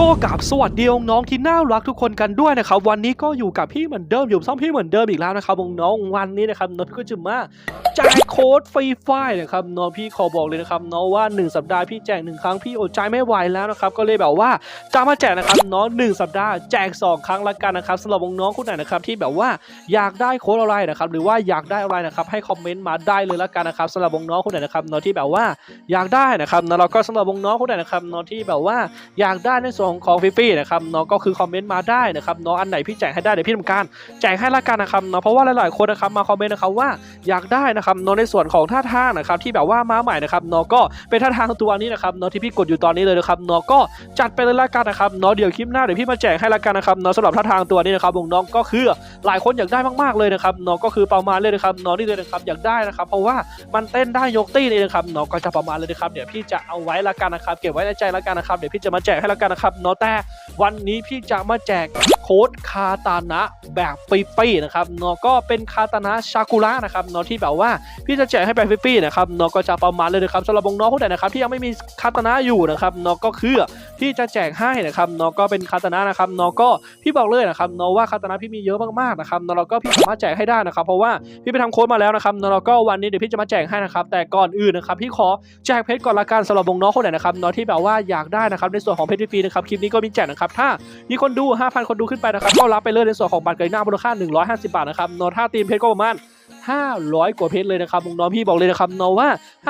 ก็กับสวัสดีน้องที่น่ารักทุกคนกันด้วยนะครับ วันนี้ก็อยู่กับพี่เหมือนเดิมอยู่ซ่อมพี่เหมือนเดิมอีกแล้วนะครับน้องวันนี้นะครับน้องพี่ก็จะมาจก โค้ดฟรีไฟนะครับน้องพี่ขอบอกเลยนะครับน้องว่า 1 สัปดาห์พี่แจกหนึ่งครั้งพี่อดใจไม่ไหวแล้วนะครับก็เลยแบบว่าจะมาแจกนะครับน้องหนึ่งสัปดาห์แจก 2 ครั้งละกันนะครับสำหรับน้องๆคนไหนนะครับที่แบบว่าอยากได้โค้ดอะไรนะครับหรือว่าอยากได้อะไรนะครับให้คอมเมนต์มาได้เลยละกันนะครับสำหรับน้องๆคนไหนนะครับน้องที่แบบว่าอยากได้นะครับนะแล้วก็สำหรับน้องๆคนไหนนะครับน้องที่แบบว่าอยากได้ในส่วนของฟรีๆนะครับเนาะก็คือคอมเมนต์มาได้นะครับเนาะอันไหนพี่แจกให้ได้เดี๋ยวพี่ทำการแจกให้ละกันนะครับเนาะเพราะว่าหลายๆคนนะครับมาคอมเมนต์นะครับว่าอยากได้นะครับเนาะในส่วนของท่าทางนะครับที่แบบว่ามาใหม่นะครับเนาะก็เป็นท่าทางตัวนี้นะครับเนาะที่พี่กดอยู่ตอนนี้เลยนะครับเนาะก็จัดไปเลยละกันนะครับเนาะเดี๋ยวคลิปหน้าเดี๋ยวพี่มาแจกให้ละกันนะครับเนาะสำหรับท่าทางตัวนี้นะครับวงน้องก็คือหลายคนอยากได้มากๆเลยนะครับเนาะก็คือประมาณเลยนะครับเนาะนี่เลยนะครับอยากได้นะครับ เพราะว่ามันเต้นได้ยกตี้เลยนะครับเนาะก็จะประมาณเลยนะครับเดี๋ยวพี่จะเอาไว้ละกันนะครับ เก็บไว้ในใจละกันนะครับเดี๋ยวพี่จะมาแจกให้ละกันนะครับเนาะแต่วันนี้พี่จะมาแจกโค้ดคาตานะแบบฟรีๆนะครับเนาะก็เป็นคาตานะชากุระนะครับเนาะที่แบบว่าพี่จะแจกให้แบบฟรีๆนะครับนาะก็จะประมาณเลยนะครับสำหรับน้องๆคนไหนนะครับที่ยังไม่มีคาตานะอยู่นะครับนาะก็คือพี่จะแจกให้นะครับนาะก็เป็นคาตานะนะครับนาะก็พี่บอกเลยนะครับนาะว่าคาตานะพี่มีเยอะมากๆนะครับนาะแล้วก็พี่สามารถแจกให้ได้นะครับ เพราะว่าพี่ไปทำโค้ดมาแล้วนะครับนาะแล้วก็วันนี้เดี๋ยวพี่จะมาแจกให้นะครับ แต่ก่อนอื่นนะครับพี่ขอแจกเพชรก่อนละกันสำหรับน้องๆคนไหนนะครับเนาะที่แบบว่าอยากได้นะครับในส่วนของเพชรฟรีนะครับคลิปนี้ก็มีแจกนะครับถ้ามีคนดู 5,000 คนดูขึ้นไปนะครับก็รับไปเลยในส่วนของบัตรเกยหน้ามูลค่า 150 บาทนะครับนอท่าตีมเพชรก็ประมาณ 500 กว่าเพชรเลยนะครับน้องพี่บอกเลยนะครับนอว่า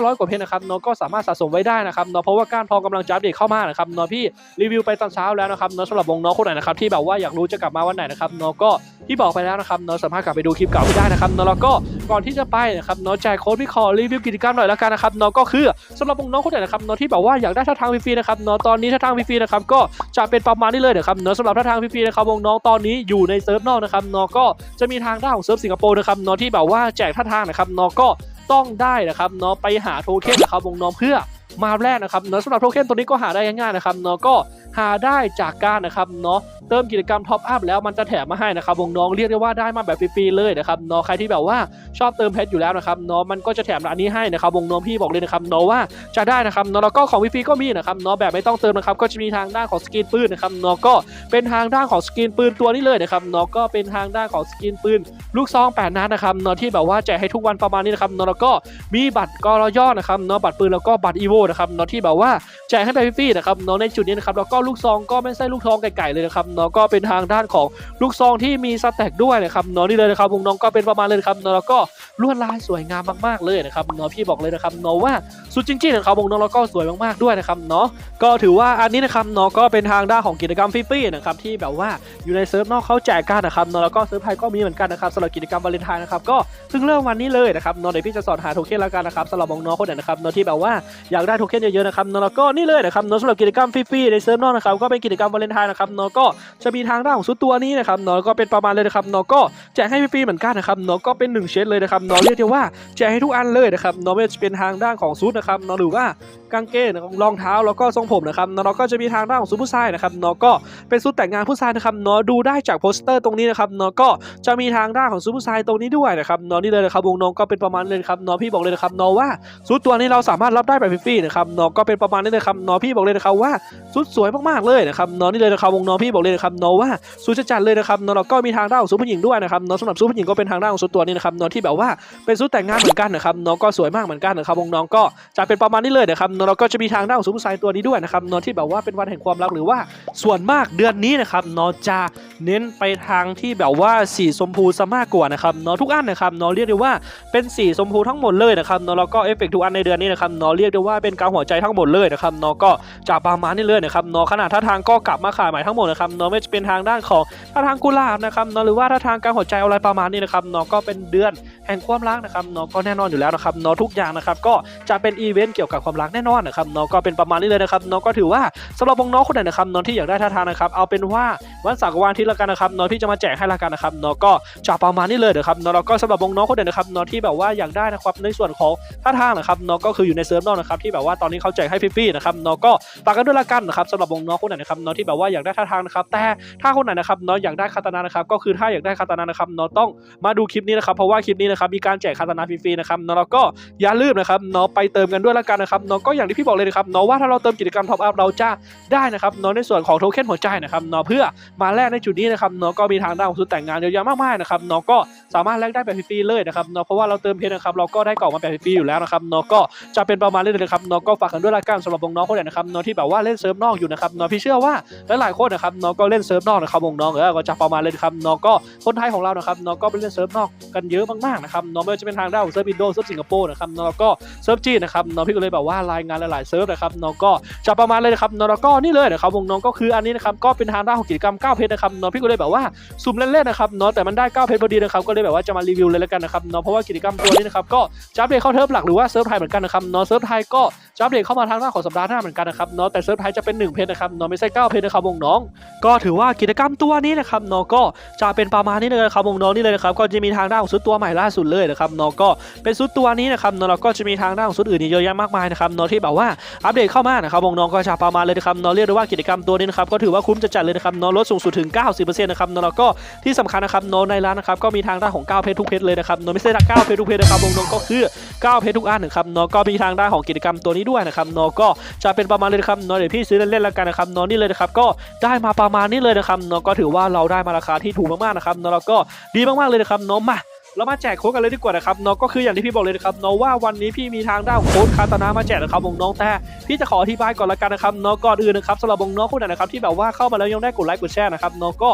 500 กว่าเพชรนะครับนอก็สามารถสะสมไว้ได้นะครับนอเพราะว่าการพองกำลังจะอัปเดตเข้ามานะครับนอพี่รีวิวไปตอนเช้าแล้วนะครับนอสำหรับวงน้องคนไหนนะครับที่แบบว่าอยากรู้จะกลับมาวันไหนนะครับนอก็ที่บอกไปแล้วนะครับนอสามารถกลับไปดูคลิปเก่าไได้นะครับนอแล้วก็ก่อนที่จะไปนะครับนอแจกโค้ดพี่ขอรีวิวกิจกรรมหน่อยล้วกันนะครับนอก็คือสำหรับวงน้องคนไหนนะครับนอที่แบบว่าอยากได้ท่าทางฟรีๆนะครับนอตอนนี้ท่าทางฟรีๆนะครับก็จะเป็นประมาณนี้เลยนะครับนอสำหรับท่าทางฟรีๆนะครับวงน้องตอนนี้อยู่ในเซิร์ฟนอกนะครับนอก็จะมีทางด้านของเซิร์ฟสิงคโปร์นะครับนอที่แบบว่าแจกท่าทางนะครับนอก็ต้องได้นะครับเนาะไปหาโทเค็นนะครับวงน้องเพื่อ มาแรกนะครับเนาะสำหรับโทเค็นตัวนี้ก็หาได้ง่ายๆนะครับเนาะก็หาได้จากการนะครับเนาะเติมกิจกรรมท็อปอัพแล้วมันจะแถมมาให้นะครับวงน้องเรียกได้ว่าได้มาแบบฟรีๆเลยนะครับเนาะใครที่แบบว่าชอบเติมเพชรอยู่แล้วนะครับเนาะมันก็จะแถมอันนี้ให้นะครับวงน้องพี่บอกเลยนะครับเนาะว่าจะได้นะครับเนาะแล้วก็ของฟรีๆก็มีนะครับเนาะแบบไม่ต้องเติมนะครับก็จะมีทางด้านของสกินปืนนะครับเนาะก็เป็นทางด้านของสกินปืนตัวนี้เลยนะครับเนาะก็เป็นทางด้านของสกินปืนลูกซอง8นัดนะครับเนาะที่แบบว่าแจกให้ทุกวันประมาณนี้นะครับเนาะแล้วก็มีบัตรกรย่อนะครับเนาะบัตรปืนแล้วก็บัตรอีโวนะครับเนาะที่แบบว่าแจกให้ไปฟรีๆนะครับเนาะในจุดนี้นะครับแล้วก็ลูกซองก็ไม่ใช่ลูกซองไก่ๆเลยนะครับเนาะก็เป็นทางด้านของลูกซองที่มีสแต็กด้วยนะครับเนาะนี่เลยนะครับวงน้องก็เป็นประมาณเลยครับเนาะแล้วก็ลวดลายสวยงามมากๆเลยนะครับเนาะพี่บอกเลยนะครับเนาะว่าสุดจริงๆนะครับวงน้องแล้วก็สวยมากๆด้วยนะครับเนาะก็ถือว่าอันนี้นะครับเนาะก็เป็นทางด้านของกิจกรรมฟรีๆนะครับที่แบบว่าอยู่ในเซิร์ฟนอกเขาแจกกันนะครับเนาะแล้วก็เซิร์ฟไทยก็มีเหมือนกันนะครับสำหรับกิจกรรมวาเลนไทน์นะครับก็เพิ่งเริ่มวันนี้เลยนะครับเนอะเดี๋ยวพี่จะสอนหาโทเค็นแล้วกันนะครับสำหรับน้องๆคนไหนนะครับเนอะที่แบบว่าอยากได้โทเค็นเยอะๆนะครับเนอะแล้วก็นี่เลยนะครับเนอะสำหรับกิจกรรมฟรีๆในเซิร์ฟนอกนะครับก็เป็นกิจกรรมวาเลนไทน์นะครับเนอะก็จะมีทางด้านของชุดตัวนี้นะครับเนอะก็เป็นประมาณเลยนะครับเนอะก็แจกให้ฟรีๆเหมือนกันนะครับเนอะก็เป็นหนึ่งเชดเลยนะครับเนอะเรียกได้ว่าแจกให้ทุกอันเลยนะครับเนอะไม่ว่าจะเป็นทางด้านของชุดนะครับเนอะหรือว่ากางเกงรองเท้าแล้วก็ทรงผมนะครับเนอะก็จะมีทางด้านของชุดผู้ชายนะครับเนอะก็เป็นชุดแต่งงานผู้ชายนะครับเนอะดูได้จากโปสเตอร์ตรงนี้นะครับเนอะก็จะมีทางด้านของซูเปอร์ไซด์ตรงนี้ด้วยนะครับเนอะนี่เลยนะครับวงน้องก็เป็นประมาณเลยนะครับเนอะพี่บอกเลยนะครับเนอะว่าชุดตัวนี้เราสามารถรับได้แบบฟรีนะครับนอก็เป็นประมาณนี้เลยครับนอพี่บอกเลยนะครับว่าชุดสวยมากๆเลยนะครับนอนี่เลยนะครับวงนอพี่บอกเลยนะครับนอว่าชุดจัดเลยนะครับนอเราก็มีทางด้านของซูเปอร์หญิงด้วยนะครับนอสำหรับซูเปอร์หญิงก็เป็นทางด้านของชุดตัวนี้นะครับนอที่แบบว่าเป็นชุดแต่งงานเหมือนกันนะครับนอก็สวยมากเหมือนกันนะครับวงน้องก็จะเป็นประมาณนี้เลยนะครับนอเราก็จะมีทางด้านของซูเปอร์ไซด์ตัวนี้ด้วยนะครับนอที่แบบว่าเป็นวันแห่งความรักหรือว่าส่วนมากเดือนนี้นะครับนอจะ เน้นไปทางที่แบบว่าสีชมพูซะมากกว่านะครับเนาะทุกอันนะครับเนาะเรียกได้ว่าเป็นสีชมพูทั้งหมดเลยนะครับเนาะแล้วก็เอฟเฟกต์ทุกอันในเดือนนี้นะครับเนาะเรียกได้ว่าเป็นการหัวใจทั้งหมดเลยนะครับเนาะก็จะประมาณนี้เลยนะครับเนาะขนาดท่าทางก็กลับมาขายใหม่ทั้งหมดนะครับเนาะไม่จะเป็นทางด้านของท่าทางกุหลาบนะครับเนาะหรือว่าท่าทางการหัวใจอะไรประมาณนี้นะครับเนาะก็เป็นเดือนแห่งความรักนะครับเนาะก็แน่นอนอยู่แล้วนะครับเนาะทุกอย่างนะครับก็จะเป็นอีเวนต์เกี่ยวกับความรักแน่นอนนะครับเนาะก็เป็นประมาณนี้เลยนะครับเนาะก็ถือว่าสำหรับน้องคนไหนนะครับเนาะที่อยากได้ท่าทางนะครับเอาเป็นว่าวันเสาร์กับวันอาทิตย์และกันนะครับเนาะที่จะมาแจกให้ละกันนะครับเนาะก็จะประมาณนี้เลยนะครับเนาะแล้วก็สำหรับวงน้องคนไหนนะครับเนาะที่แบบว่าอยากได้นะครับในส่วนของท่าทางนะครับเนาะก็คืออยู่ในเซิร์ฟนอกนะครับที่แบบแบบว่าตอนนี้เขาแจกให้ฟรีๆนะครับเนาะก็ฝากกันด้วยละกันนะครับสำหรับวงน้องคนไหนนะครับเนาะที่แบบว่าอยากได้ท่าทางนะครับแต่ถ้าคนไหนนะครับเนาะอยากได้คาตานานะครับก็คือถ้าอยากได้คาตานานะครับเนาะต้องมาดูคลิปนี้นะครับเพราะว่าคลิปนี้นะครับมีการแจกคาตานาฟรีๆนะครับเนาะแล้วก็อย่าลืมนะครับเนาะไปเติมกันด้วยละกันนะครับเนาะก็อย่างที่พี่บอกเลยนะครับเนาะว่าถ้าเราเติมกิจกรรมท็อปอัพเราจะได้นะครับเนาะในส่วนของโทเค็นหัวใจนะครับเนาะเพื่อมาแลกในจุดนี้นะครับเนาะก็มีทางด้านของชุดแต่งงานเยอะแยะมากมายนะครับเนาะก็สามารถแลกได้แบบฟรีเลยนะครับเนาะเพราะว่าเราเติมเพชรนะครับเราก็ได้กล่องมาแบบฟรีอยู่แล้วนะครับเนาะก็จะเป็นประมาณนี้เลยนะครับเนาะก็ฝากกันด้วยละกันสำหรับวงน้องคนไหนนะครับเนาะที่แบบว่าเล่นเซิร์ฟนอกอยู่นะครับเนาะพี่เชื่อว่าหลายๆคนนะครับเนาะก็เล่นเซิร์ฟนอกนะครับวงน้องเออก็จะประมาณเลยนะครับเนาะก็คนไทยของเรานะครับเนาะก็ไปเล่นเซิร์ฟนอกกันเยอะมากๆนะครับเนาะไม่ว่าจะเป็นทางด้านของเซิร์ฟอินโดเซิร์ฟสิงคโปร์นะครับเนาะแล้วก็เซิร์ฟจีนนะครับเนาะพี่ก็เลยแบบว่ารายงานหลายๆเซิร์ฟนะครับเนาะก็จะประมาณเลยนะครับเนาะแล้วก็นี่เลยนะครับวงน้องก็คืออันนี้นะครับก็เป็นทางด้านของกิจกรรม9เพชรนะครับเนาะาะพี่ก็เลยแบบว่าสุ่มเล่นๆนะครับเนาะแต่มันได้9เพชรพอดีนะครับก็เลยแบบว่าจะมารีวิวเลยแล้วกันนะครับเนาะเพราะว่ากิจกรรมตัวนี้นะครับก็จะอัปเดตเข้าเทิร์ฟหลักหรือว่าเซิร์ฟไทยเหมือนกันนะครับเนาะเซิร์ฟไทยก็จะอัปเดตเข้ามาทางหน้าของสัปดาห์หน้าเหมือนกันนะครับเนาะแต่เซิร์ฟไทยจะเป็น1เพชรนะครับเนาะไม่ใช่9เพชรนะครับวงน้อง ก็ถือว่ากิจกรรมตัวนี้นะครับเนาะก็จะเป็นประมาณนี้เลยนะครับวงน้องนี่เลยนะครับก็จะมีทางด้านของชุดตัวใหม่ล่าสุดเลยนะครับเนาะก็เป็นชุดตัวนี้นะครับเนาะแล้วก็จะมีทางด้านของชุดอื่นเยอะแยะมากมายนะครับเนาะที่แบบว่าอัปเดตเข้ามานะครับวงน้องก็จะประมาณเลยนะครับเนาะเรียกได้ว่ากิจกรรมตัวนี้นะครับก็ถือว่าคุ้มจะจัดเลยนะครับเนาะลดสูงสุดถึง9 90%นะครับนาะแล้วก็ที่สำคัญนะครับโนาะในร้านนะครับก็มีทางด้านของ9เพชรทุกเพชรเลยนะครับโนาะไม่ใช่9เพชรทุกเพชรนะครับวงน้องก็คือ9เพชรทุกอันนะครับโนาะก็มีทางด้านของกิจกรรมตัวนี้ด้วยนะครับโนาะก็จะเป็นประมาณเลยนะครับโนาะเดี๋ยวพี่ซื้อเล่นๆแล้วกันนะครับโนาะนี่เลยนะครับก็ได้มาประมาณนี้เลยนะครับโนาะก็ถือว่าเราได้มาราคาที่ถูกมากๆนะครับเนาะแล้วก็ดีมากๆเลยนะครับโนาะมา เรามาแจกโค้ดกันเลยดีกว่านะครับเนาะก็คืออย่างที่พี่บอกเลยนะครับเนาะว่าวันนี้พี่มีทางด้านโค้ดคาตานามาแจกนะครับวงน้องแต่พี่จะขออธิบายก่อนละกันนะครับเนาะก่อนอื่นนะครับสำหรับวงน้องคนไหนนะครับที่แบบว่าเข้ามาแล้วยังได้กดไลค์กดแชร์นะครับเนาะก็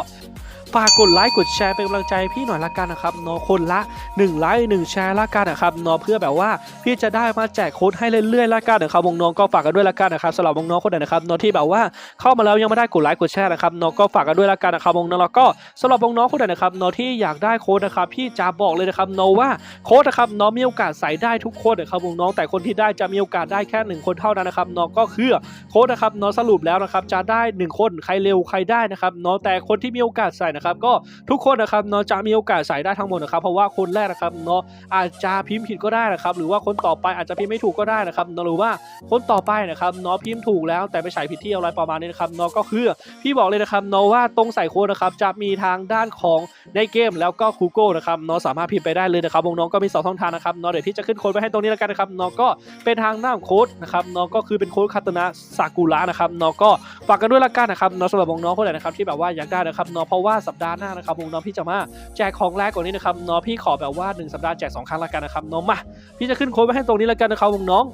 ฝากกดไลค์กดแชร์เป็นกำลังใจพี่หน่อยละกันนะครับเนาะคนละ1ไลค์1แชร์ละกันนะครับเนาะเพื่อแบบว่าพี่จะได้มาแจกโค้ดให้เรื่อยๆละกันนะครับวงน้องก็ฝากกันด้วยละกันนะครับสำหรับวงน้องคนไหนนะครับเนาะที่แบบว่าเข้ามาแล้วยังไม่ได้กดไลค์กดแชร์นะครับเนาะก็ฝากกันด้วยละกันนะครับวงน้องแล้วก็สำหรับวงน้องคนไหนนะครับเนาะที่อยากได้โค้ดนะครับพี่จะบอกเลยนะครับเนาะว่าโค้ดนะครับเนาะมีโอกาสใส่ได้ทุกคนนะครับวงน้องแต่คนที่ได้จะมีโอกาสได้แค่หนึ่งคนเท่านั้นนะครับเนาะก็คือโค้ดนะครับเนาะสรุปแล้วนะครับจะได้หนึ่งคนใครเร็วใครได้นะครับเนาะแต่คนที่มีโอกาสใส่นะครับครับก็ทุกคนนะครับเนาะจะมีโอกาสใส่ได้ทั้งหมดนะครับเพราะว่าคนแรกนะครับเนาะอาจจะพิมพ์ผิดก็ได้นะครับหรือว่าคนต่อไปอาจจะพิมพ์ไม่ถูกก็ได้นะครับเนาะหรือว่าคนต่อไปนะครับเนาะพิมพ์ถูกแล้วแต่ไปใส่ผิดที่อะไรประมาณนี้นะครับเนาะก็คือพี่บอกเลยนะครับเนาะว่าตรงใส่โค้ดนะครับจะมีทางด้านของในเกมแล้วก็คูโก้นะครับเนาะสามารถพิมพ์ไปได้เลยนะครับวงน้องก็มีสองช่องทางนะครับเนาะเดี๋ยวพี่จะขึ้นโค้ดไว้ให้ตรงนี้แล้วกันนะครับเนาะก็เป็นทางด้านโค้ดนะครับเนาะก็คือเป็นโค้ดคาตนะซากุระนะครับเนาะก็ฝากกันด้วยละกันนะครับเนาะสำหรับวงน้องคนไหนนะครับที่แบบว่าอยากได้นะครับเนาะเพราะว่าสปดาห์หน้านะครับวงน้องพี่จะมาแจกของแรกกว่านี้นะครับน้องพี่ขอแบบว่า 1 สัปดาห์แจก2ครั้งละกันนะครับน้องมาพี่จะขึ้นโค้ดไว้ให้ตรงนี้ละกันนะครับวงน้อง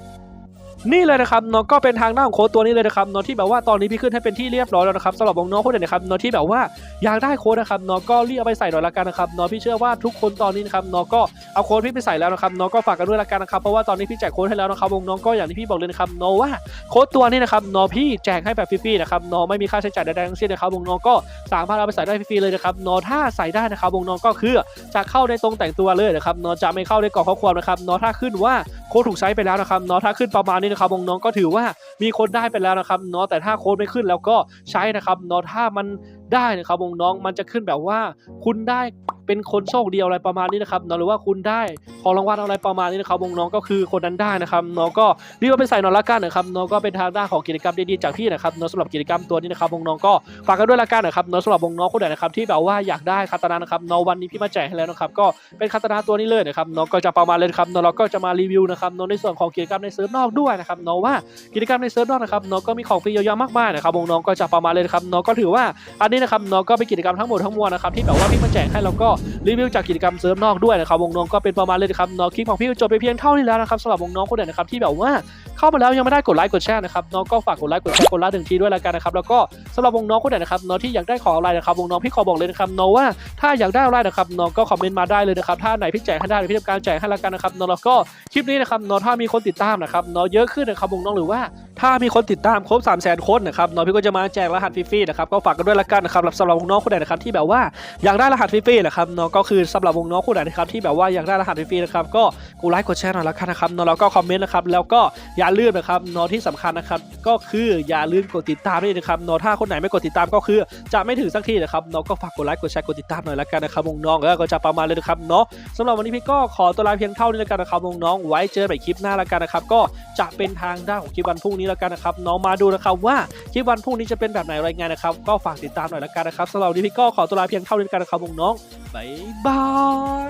นี่เลยนะครับเนาะก็เป็นทางหน้าของโค้ดตัวนี้เลยนะครับเนาะที่แบบว่าตอนนี้พี่ขึ้นให้เป็นที่เรียบร้อยแล้วนะครับสำหรับวงน้องคนไหนนะครับเนาะที่แบบว่าอยากได้โค้ดนะครับเนาะก็รีบเอาไปใส่หน่อยละกันนะครับเนาะพี่เชื่อว่าทุกคนตอนนี้นะครับเนาะก็เอาโค้ดพี่ไปใส่แล้วนะครับเนาะก็ฝากกันด้วยละกันนะครับเพราะว่าตอนนี้พี่แจกโค้ดให้แล้วนะครับวงน้องก็อย่างที่พี่บอกเลยนะครับเนาะว่าโค้ดตัวนี้นะครับเนาะพี่แจกให้แบบฟรีๆนะครับเนาะไม่มีค่าใช้จ่ายใดๆทั้งสิ้นนะครับวงน้องก็สามารถเอาไปใส่ได้ฟรีๆเลยนะครับเนาะถ้าใส่ได้นะครับวงน้องก็คือจะเข้าในตรงแต่งตัวเลยนะครับเนาะจะไม่เข้าในกล่องข้อความนะครับเนาะถ้าขึ้นว่าโค้ดถูกใช้ไปแล้วนะครับเนาะถ้าขึ้นประมาณนี้นะครับวงน้องก็ถือว่ามีคนได้ไปแล้วนะครับเนาะแต่ถ้าโค้ดไม่ขึ้นแล้วก็ใช้นะครับเนาะถ้ามันได้นะครับวงน้องมันจะขึ้นแบบว่า คุณได้เป็นคนโชคดีอะไรประมาณนี้นะครับเนาะหรือว่าคุณได้ของรางวัลอะไรประมาณนี้นะครับวงน้องก็คือคนนั้นได้นะครับเนาะก็รีบเอาไปใส่หนอนละกันนะครับเนาะก็เป็นทางด้านของกิจกรรมดีๆจากพี่นะครับเนาะสำหรับกิจกรรมตัวนี้นะครับวงน้องก็ฝากกันด้วยละกันนะครับเนาะสำหรับวงน้องคนไหนนะครับที่แบบว่าอยากได้คาตานานะครับเนาะวันนี้พี่มาแจกให้แล้วนะครับก็เป็นคาตานาตัวนี้เลยนะครับเนาะก็จะประมาณเลยครับเนาะเราก็จะมารีวิวนะครับเนาะในส่วนของกิจกรรมในเซิร์ฟนอกด้วยนะครับเนาะว่ากิจกรรมในเซิร์ฟนอกนะครับเนาะก็มีของฟรีเยอะแยะมากมายนะครับวงน้องก็จะประมาณเลยนะครับเนาะก็ถือว่าอันนี้นะครับเนาะก็เป็นกิจกรรมทั้งหมดทั้งมวลนะครับที่แบบว่าพี่มาแจกให้แล้วก็รีวิวจากกิจกรรมเซิร์ฟนอกด้วยนะครับวงน้องก็เป็นประมาณเลยนะครับเนาะคลิปของพี่จบไปเพียงเท่านี้แล้วนะครับสำหรับวงน้องคนไหนนะครับที่แบบว่าเข้ามาแล้วยังไม่ได้กดไลค์กดแชร์นะครับน้องก็ฝากกดไลค์กดแชร์กดไลค์หนึ่งทีด้วยละกันนะครับแล้วก็สำหรับวงน้องคนไหนนะครับน้องที่อยากได้ของอะไรนะครับวงน้องพี่ขอบอกเลยนะครับน้องว่าถ้าอยากได้อะไรนะครับน้องก็คอมเมนต์มาได้เลยนะครับถ้าไหนพี่แจกให้ได้พี่ทำการแจกให้ละกันนะครับน้องแล้วก็คลิปนี้นะครับน้องถ้ามีคนติดตามนะครับน้องเยอะขึ้นนะครับวงน้องหรือว่า ถ้ามีคนติดตามครบ3 0 0 0 0 0คนนะครับน้องพี่ก็จะมาแจกรหัสฟรีๆนะครับก็ฝากกันด้วยละกันนะครับสำหรับวงน้องคนไหนนะครับที่แบบว่าอยากได้รหัสฟรีๆนะครับน้องก็คือสำหรับวงน้องคนไหนนะครับที่แบบว่าอยากได้รหัสฟรีๆนะครับก็ กดไลค์กดแชร์หน่อยละกันนะครับนอแล้วก็คอมเมนต์นะครับแล้วก็อย่าลืมนะครับนอที่สำคัญนะครับก็คืออย่าลืมกดติดตามด้วยนะครับนอถ้าคนไหนไม่กดติดตามก็คือ จะไม่ถึงสักทีนะครับนอก็ฝากกดไลค์กดแชร์กดติดตามหน่อยละกันนะครับวงน้องแล้วก็จะประมาณเลยนะครับเนาะสำหรับวันนี้พี่ก็ขอตัวลาเพียงเท่านี้ล้วกันนะครับวงน้องไว้เจอกันใหม่คลิปหน้าล้วกันนะครับก็จะเป็นทางด้านของคลิปวันพรุ่งนี้ล้วกันนะครับน้องมาดูนะครับว่าคลิปวันพรุ่งนี้จะเป็นแบบไหนรายงานนะครับก็ฝากติดตามหน่อยล้วกันนะครับสำหรับวันนี้พี่ก็ขอตัวลาเพียงเท่านี้ล้วกันนะครับน้องๆบ๊ายบา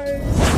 ย